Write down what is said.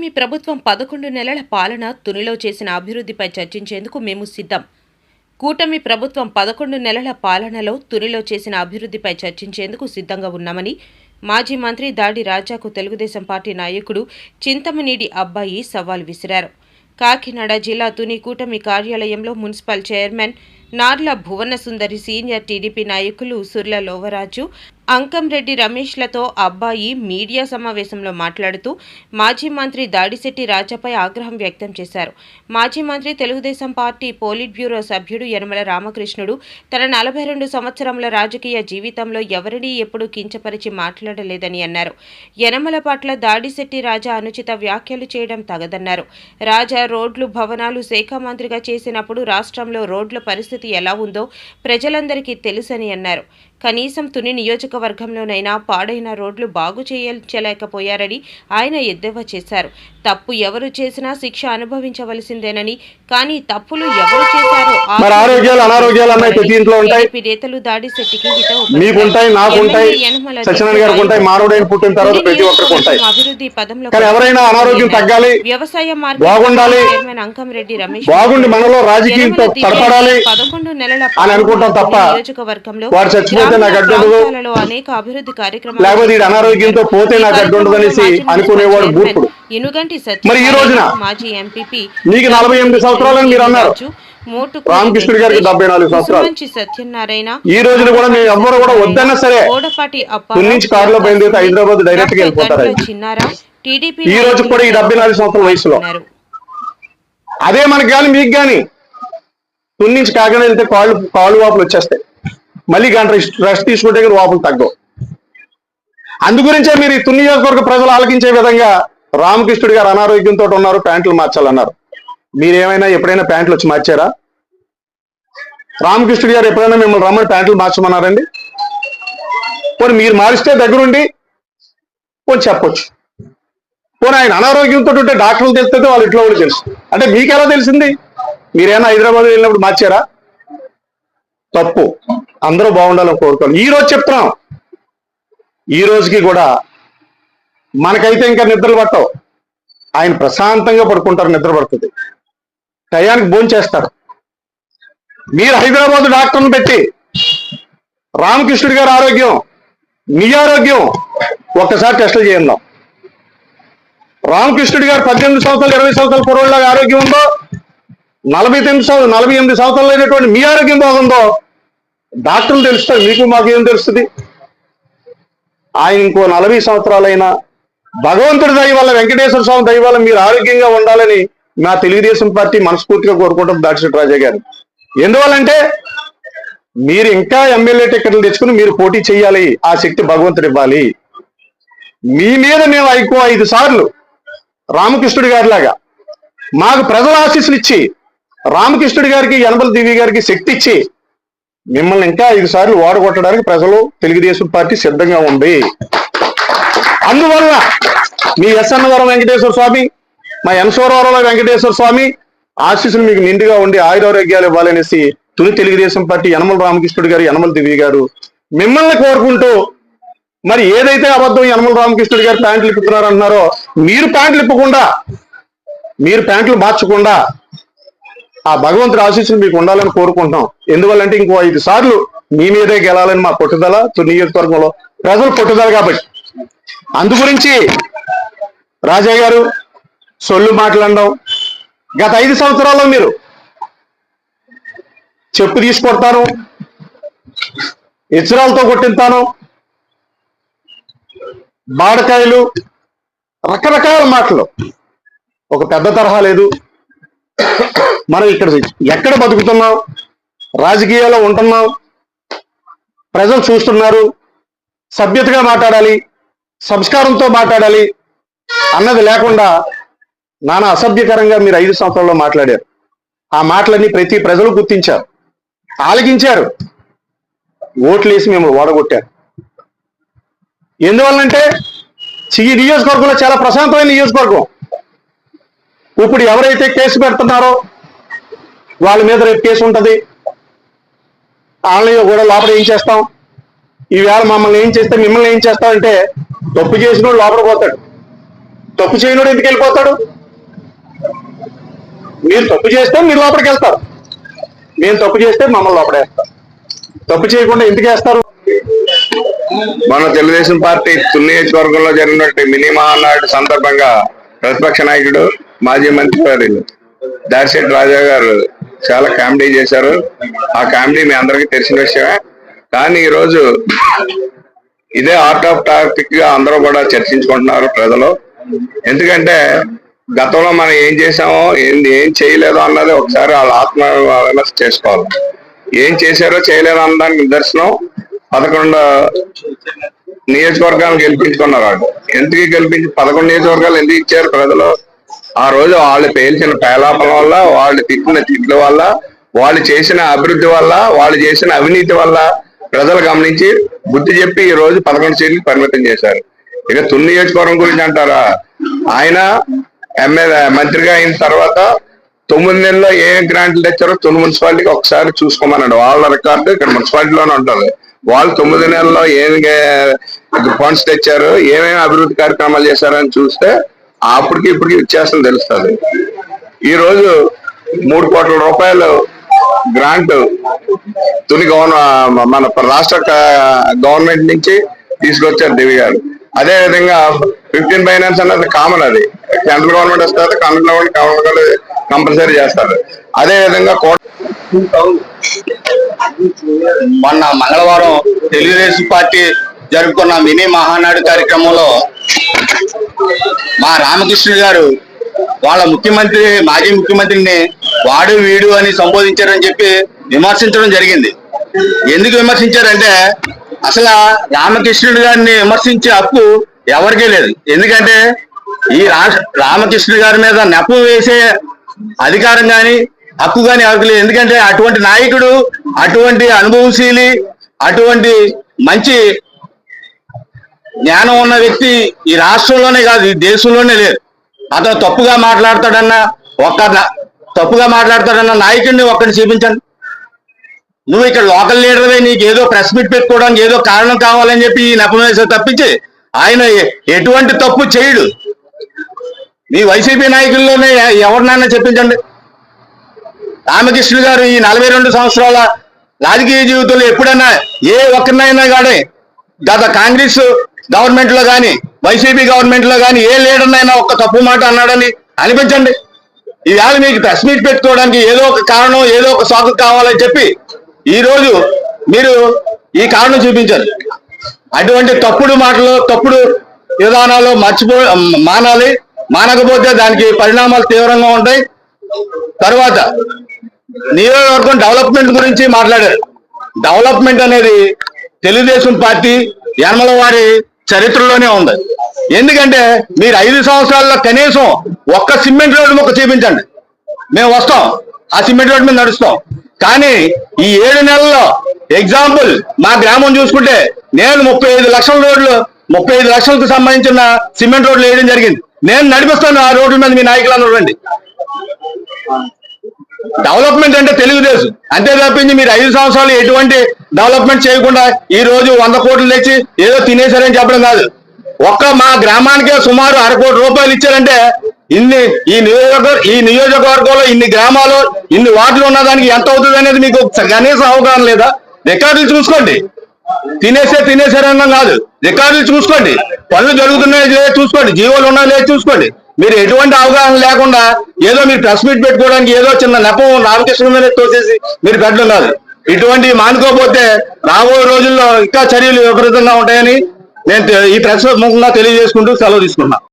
కూటమి ప్రభుత్వం పదకొండు నెలల పాలన తునిలో చేసిన అభివృద్ధిపై చర్చించేందుకు మేము సిద్ధం. కూటమి ప్రభుత్వం పదకొండు నెలల పాలనలో తునిలో చేసిన అభివృద్ధిపై చర్చించేందుకు సిద్ధంగా ఉన్నామని మాజీ మంత్రి దాడి రాజాకు తెలుగుదేశం పార్టీ నాయకుడు చింతమనేడి అబ్బాయి సవాల్ విసిరారు. కాకినాడ జిల్లా తుని కూటమి కార్యాలయంలో municipal chairman Narla Bhuvanasundari senior TDP నాయకులు సుర్ల లోవరాజు అంకంరెడ్డి రమేష్లతో అబ్బాయి మీడియా సమావేశంలో మాట్లాడుతూ మాజీ మంత్రి దాడిశెట్టి రాజాపై ఆగ్రహం వ్యక్తం చేశారు. మాజీ మంత్రి తెలుగుదేశం పార్టీ పోలిట్ బ్యూరో సభ్యుడు యనమల రామకృష్ణుడు తన నలభై రెండు సంవత్సరముల రాజకీయ జీవితంలో ఎవరినీ ఎప్పుడూ కించపరిచి మాట్లాడలేదని అన్నారు. యనమల పట్ల దాడిశెట్టి రాజా అనుచిత వ్యాఖ్యలు చేయడం తగదన్నారు. రాజా రోడ్లు భవనాలు శాఖ మంత్రిగా చేసినప్పుడు రాష్ట్రంలో రోడ్ల పరిస్థితి ఎలా ఉందో ప్రజలందరికీ తెలుసని అన్నారు. కనీసం తుని నియోజకవర్గంలోనైనా పాడైన రోడ్లు బాగు చేయించలేకపోయారని ఆయన ఎద్దేవా చేశారు. తప్పు ఎవరు చేసినా శిక్ష అనుభవించవలసిందేనని కానీ తప్పులు ఎవరు చేశారో నేతలు దాడి శెట్టికి అభివృద్ధి పదంలో వ్యవసాయ బాగుండాలి, చైర్మన్ అంకంరెడ్డి రమేష్ బాగుండి మనలో రాజకీయంతో పదకొండు నెలల నియోజకవర్గంలో చచ్చిపోతే నాకు అడ్డు లేకపోతే అనారోగ్యంతో పోతే నాకు అడ్డు ఉండదు అనేసి మాజీ అనుకునేవాడు. ఇనుగంటి మరి ఈ రోజున మీకు నలభై ఎనిమిది సంవత్సరాలని మీరు అన్నారు. రామకృష్ణుడి గారికి డెబ్బై నాలుగు సంవత్సరాలు. ఈ రోజున కూడా మేము ఎవ్వరు కూడా వద్దన్నా సరే నుంచి కారులో బయలుదేరితే హైదరాబాద్ డైరెక్ట్గా వెళ్ళిపోతారు ఆయన. చిన్నారా టీడీపీ ఈ రోజు కూడా ఈ డెబ్బై నాలుగు సంవత్సరాల వయసులో. అదే మనకి కానీ మీకు కానీ తుని నుంచి కాకినాడ వెళ్తే కాళ్ళు కాళ్ళు వాపులు వచ్చేస్తాయి మళ్ళీ గంట రెస్ట్ రెస్ట్ తీసుకుంటే కానీ వాపులు తగ్గవు. అందు గురించే మీరు ఈ తుని నియోజకవర్గ ప్రజలు ఆలకించే విధంగా రామకృష్ణుడు గారు అనారోగ్యంతో ఉన్నారు ప్యాంట్లు మార్చాలన్నారు. మీరేమైనా ఎప్పుడైనా ప్యాంట్లు వచ్చి మార్చారా? రామకృష్ణుడు గారు ఎప్పుడైనా మిమ్మల్ని రమ్మని ప్యాంట్లు మార్చమన్నారండి? పోనీ మీరు మారిస్తే దగ్గరుండి పోనీ చెప్పొచ్చు. పోనీ ఆయన అనారోగ్యంతో ఉంటే డాక్టర్లు తెలిస్తే వాళ్ళ ఇంట్లో వాళ్ళు తెలుసు అంటే మీకు ఎలా తెలిసింది? మీరేమైనా హైదరాబాద్ వెళ్ళినప్పుడు మార్చారా? తప్పు. అందరూ బాగుండాలని కోరుకోవాలి ఈ రోజు చెప్తున్నాం. ఈ రోజుకి కూడా మనకైతే ఇంకా నిద్రలు పట్టవు. ఆయన ప్రశాంతంగా పడుకుంటారు నిద్ర పడుతుంది. టయానికి భోజనం చేస్తారు. మీరు హైదరాబాద్ డాక్టర్ని పెట్టి రామకృష్ణుడి గారి ఆరోగ్యం మీ ఆరోగ్యం ఒక్కసారి టెస్టులు చేయందాం రామకృష్ణుడి గారు పద్దెనిమిది సంవత్సరాలు ఇరవై సంవత్సరాల కుర్రోళ్ళగా ఆరోగ్యం ఉందో నలభై తొమ్మిది సంవత్సరాలు నలభై ఎనిమిది సంవత్సరాలు అయినటువంటి మీ ఆరోగ్యం బాగుందో డాక్టర్లు తెలుస్తారు మీకు మాకు ఏం తెలుస్తుంది? ఆయన ఇంకో నలభై సంవత్సరాలైనా భగవంతుడి దయ వల్ల వెంకటేశ్వర స్వామి దయ వల్ల మీరు ఆరోగ్యంగా ఉండాలని మా తెలుగుదేశం పార్టీ మనస్ఫూర్తిగా కోరుకుంటాం దాడిశెట్టి రాజా గారు. ఎందువల్లంటే మీరు ఇంకా ఎమ్మెల్యే టికెట్లు తెచ్చుకుని మీరు పోటీ చేయాలి ఆ శక్తి భగవంతుడు ఇవ్వాలి. మీ మీద మేము ఎక్కువ ఐదు సార్లు రామకృష్ణుడి గారిలాగా మాకు ప్రజల ఆశీస్సులు ఇచ్చి రామకృష్ణుడి గారికి యనబల దివి గారికి శక్తి ఇచ్చి మిమ్మల్ని ఇంకా ఐదు సార్లు ఓడగొట్టడానికి ప్రజలు తెలుగుదేశం పార్టీ సిద్ధంగా ఉంది. అందువల్ల మీ ఎస్ఎన్నవరం వెంకటేశ్వర స్వామి మా ఎన్సోరవరంలో వెంకటేశ్వర స్వామి ఆశీస్సులు మీకు నిండుగా ఉండి ఆయురారోగ్యాలు ఇవ్వాలనేసి తొలి తెలుగుదేశం పార్టీ యనమల రామకృష్ణుడు గారు యనమల దివి గారు మిమ్మల్ని కోరుకుంటూ మరి ఏదైతే అబద్ధం యనమల రామకృష్ణుడు గారు ప్యాంట్లు ఇప్పుతున్నారు అంటున్నారో మీరు ప్యాంట్లు ఇప్పకుండా మీరు ప్యాంట్లు మార్చకుండా ఆ భగవంతుడి ఆశీస్సులు మీకు ఉండాలని కోరుకుంటున్నాం. ఎందువల్లంటే ఇంకో ఐదు సార్లు మీ మీదే గెలాలని మా పట్టుదల తుని నియోజకవర్గంలో ప్రజలు పట్టుదల కాబట్టి. అందు గురించి రాజా గారు సొల్లు మాట్లాడడం గత ఐదు సంవత్సరాల్లో మీరు చెప్పు తీసుకొడతాను ఇచ్చరాలతో కొట్టిస్తాను బాడకాయలు రకరకాల మాటలు. ఒక పెద్ద తరహా లేదు. మనం ఇక్కడ ఎక్కడ బతుకుతున్నాం? రాజకీయాల్లో ఉంటున్నాం? ప్రజలు చూస్తున్నారు. సభ్యతగా మాట్లాడాలి. సంస్కారంతో మాట్లాడాలి. అన్నది లేకుండా నానా అసభ్యకరంగా మీరు ఐదు సంవత్సరాల్లో మాట్లాడారు. ఆ మాటలన్నీ ప్రతి ప్రజలు గుర్తించారు. ఆలకించారు. ఓట్లు వేసి మేము ఓడగొట్టారు. ఎందువల్లంటే ఈ నియోజకవర్గంలో చాలా ప్రశాంతమైన నియోజకవర్గం. ఇప్పుడు ఎవరైతే కేసు పెడుతున్నారో వాళ్ళ మీద రేపు కేసు ఉంటుంది. ఆన్లైన్లో కూడా లోపల ఏం చేస్తాం? ఈవేళ మమ్మల్ని ఏం చేస్తే మిమ్మల్ని ఏం చేస్తామంటే తప్పు చేసిన లోపల పోతాడు. తప్పు చేయనుడు ఎందుకు వెళ్ళిపోతాడు? మీరు తప్పు చేస్తే మీరు లోపలికి వెళ్తారు. మేము తప్పు చేస్తే మమ్మల్ని లోపడేస్తారు తప్పు చేయకుండా ఎందుకు వేస్తారు? మన తెలుగుదేశం పార్టీ తుని నియోజకవర్గంలో జరిగినటువంటి మినీ మహానాడు సందర్భంగా ప్రతిపక్ష నాయకుడు మాజీ మంత్రి గారు దారిశెట్టి రాజా గారు చాలా కామెడీ చేశారు. ఆ కామెడీ మీ అందరికీ తెలిసిన విషయమే. కానీ ఈ రోజు ఇదే ఆర్ట్ ఆఫ్ టాపిక్గా అందరూ కూడా చర్చించుకుంటున్నారు ప్రజలు. ఎందుకంటే గతంలో మనం ఏం చేసామో ఏం ఏం చేయలేదో అన్నది ఒకసారి వాళ్ళ ఆత్మ విమర్శ చేసుకోవాలి. ఏం చేశారో చేయలేదో అన్నదానికి నిదర్శనం పదకొండు నియోజకవర్గాలు గెలిపించుకున్నారు వాళ్ళు. ఎందుకు గెలిపించి పదకొండు నియోజకవర్గాలు ఎందుకు ఇచ్చారు ప్రజలు? ఆ రోజు వాళ్ళు పేల్చిన పేలాపల వల్ల వాళ్ళు తిట్టిన తిట్ల వల్ల వాళ్ళు చేసిన అభివృద్ధి వల్ల వాళ్ళు చేసిన అవినీతి వల్ల ప్రజలు గమనించి బుద్ధి చెప్పి ఈ రోజు పదకొండు సీట్లు పరిమితం చేశారు. ఇక తుని నియోజకవర్గం గురించి అంటారా? ఆయన ఎమ్మెల్యే మంత్రిగా అయిన తర్వాత తొమ్మిది నెలల్లో ఏ గ్రాంట్లు తెచ్చారో తుని మున్సిపాలిటీకి ఒకసారి చూసుకోమన్నాడు. వాళ్ళ రికార్డు ఇక్కడ మున్సిపాలిటీలోనే ఉంటుంది. వాళ్ళు తొమ్మిది నెలల్లో ఏం ఫండ్స్ తెచ్చారు ఏమేమి అభివృద్ధి కార్యక్రమాలు చేశారని చూస్తే అప్పటికి ఇప్పటికి వ్యత్యాసం తెలుస్తుంది. ఈ రోజు మూడు కోట్ల రూపాయలు గ్రాంట్ తుని గవర్న మన రాష్ట్ర గవర్నమెంట్ నుంచి తీసుకొచ్చారు దివి గారు. అదే విధంగా ఫిఫ్టీన్ ఫైనాన్స్ అన్నది కామన్ అది. సెంట్రల్ గవర్నమెంట్ వస్తుంది కామన్ గవర్నమెంట్ కంపల్సరీ చేస్తారు. అదే విధంగా మొన్న మంగళవారం తెలుగుదేశం పార్టీ జరుపుకున్న మినీ మహానాడు కార్యక్రమంలో మా రామకృష్ణ గారు వాళ్ళ ముఖ్యమంత్రి మాజీ ముఖ్యమంత్రిని వాడు వీడు అని సంబోధించారని చెప్పి విమర్శించడం జరిగింది. ఎందుకు విమర్శించారంటే అసలు రామకృష్ణుడు గారిని విమర్శించే హక్కు ఎవరికీ లేదు. ఎందుకంటే ఈ రామకృష్ణుడు గారి మీద నెపం వేసే అధికారం కానీ హక్కు కాని ఎవరికి లేదు. ఎందుకంటే అటువంటి నాయకుడు అటువంటి అనుభవశీలి అటువంటి మంచి జ్ఞానం ఉన్న వ్యక్తి ఈ రాష్ట్రంలోనే కాదు ఈ దేశంలోనే లేదు అతను తప్పుగా మాట్లాడతాడన్న ఒక్క తప్పుగా మాట్లాడతాడన్న నాయకుడిని ఒక్కడిని చూపించండి నువ్వు ఇక్కడ లోకల్ లీడర్వే నీకు ఏదో ప్రెస్ మీట్ పెట్టుకోవడానికి ఏదో కారణం కావాలని చెప్పి ఈ నెపం తప్పించి ఆయన ఎటువంటి తప్పు చేయడు. మీ వైసీపీ నాయకుల్లోనే ఎవరినైనా చెప్పించండి. రామకృష్ణుడు గారు ఈ నలభై రెండు సంవత్సరాల రాజకీయ జీవితంలో ఎప్పుడైనా ఏ ఒక్కరినైనా కానీ గత కాంగ్రెస్ గవర్నమెంట్లో కానీ వైసీపీ గవర్నమెంట్లో కానీ ఏ లీడర్నైనా ఒక్క తప్పు మాట అన్నాడని అనిపించండి. ఈవేళ మీకు ప్రెస్ మీట్ పెట్టుకోవడానికి ఏదో ఒక కారణం ఏదో ఒక సాకు కావాలని చెప్పి ఈ రోజు మీరు ఈ కారణం చూపించారు. అటువంటి తప్పుడు మాటలు తప్పుడు విధానాలు మర్చిపో మానాలి. మానకపోతే దానికి పరిణామాలు తీవ్రంగా ఉంటాయి. తర్వాత నియోజకవర్గం డెవలప్మెంట్ గురించి మాట్లాడారు. డెవలప్మెంట్ అనేది తెలుగుదేశం పార్టీ యనమల వారి చరిత్రలోనే ఉంది. ఎందుకంటే మీరు ఐదు సంవత్సరాల్లో కనీసం ఒక్క సిమెంట్ రోడ్డు మొక్క చూపించండి. మేము వస్తాం. ఆ సిమెంట్ రోడ్డు మీద నడుస్తాం. కానీ ఈ ఏడు నెలల్లో ఎగ్జాంపుల్ మా గ్రామం చూసుకుంటే నేను ముప్పై ఐదు లక్షల రోడ్లు ముప్పై ఐదు లక్షలకు సంబంధించిన సిమెంట్ రోడ్లు వేయడం జరిగింది. నేను నడిపిస్తాను ఆ రోడ్ల మీద మీ నాయకులను రండి. డెవలప్మెంట్ అంటే తెలుగుదేశం. అంతే తప్పించి మీరు ఐదు సంవత్సరాలు ఎటువంటి డెవలప్మెంట్ చేయకుండా ఈ రోజు వంద కోట్లు తెచ్చి ఏదో తినేశారని చెప్పడం కాదు. ఒక్క మా గ్రామానికే సుమారు అర కోటి రూపాయలు ఇచ్చారంటే ఇన్ని ఈ నియోజక ఈ నియోజకవర్గంలో ఇన్ని గ్రామాలు ఇన్ని వార్డులు ఉన్నదానికి ఎంత అవుతుంది అనేది మీకు కనీసం అవగాహన లేదా? రికార్డులు చూసుకోండి. తినేసే తినేసారన్నాం కాదు. రికార్డులు చూసుకోండి. పనులు జరుగుతున్నాయో లేదో చూసుకోండి. జీవోలు ఉన్నాయో లేదో చూసుకోండి. మీరు ఎటువంటి అవగాహన లేకుండా ఏదో మీరు ప్రెస్ మీట్ పెట్టుకోవడానికి ఏదో చిన్న నెపం రామకృష్ణ మీద తోసేసి మీరు పెట్టడం కాదు. ఇటువంటి రాబోయే రోజుల్లో ఇంకా చర్యలు విపరీతంగా ఉంటాయని నేను ఈ ప్రెస్ ముఖంగా తెలియజేసుకుంటూ సెలవు తీసుకున్నా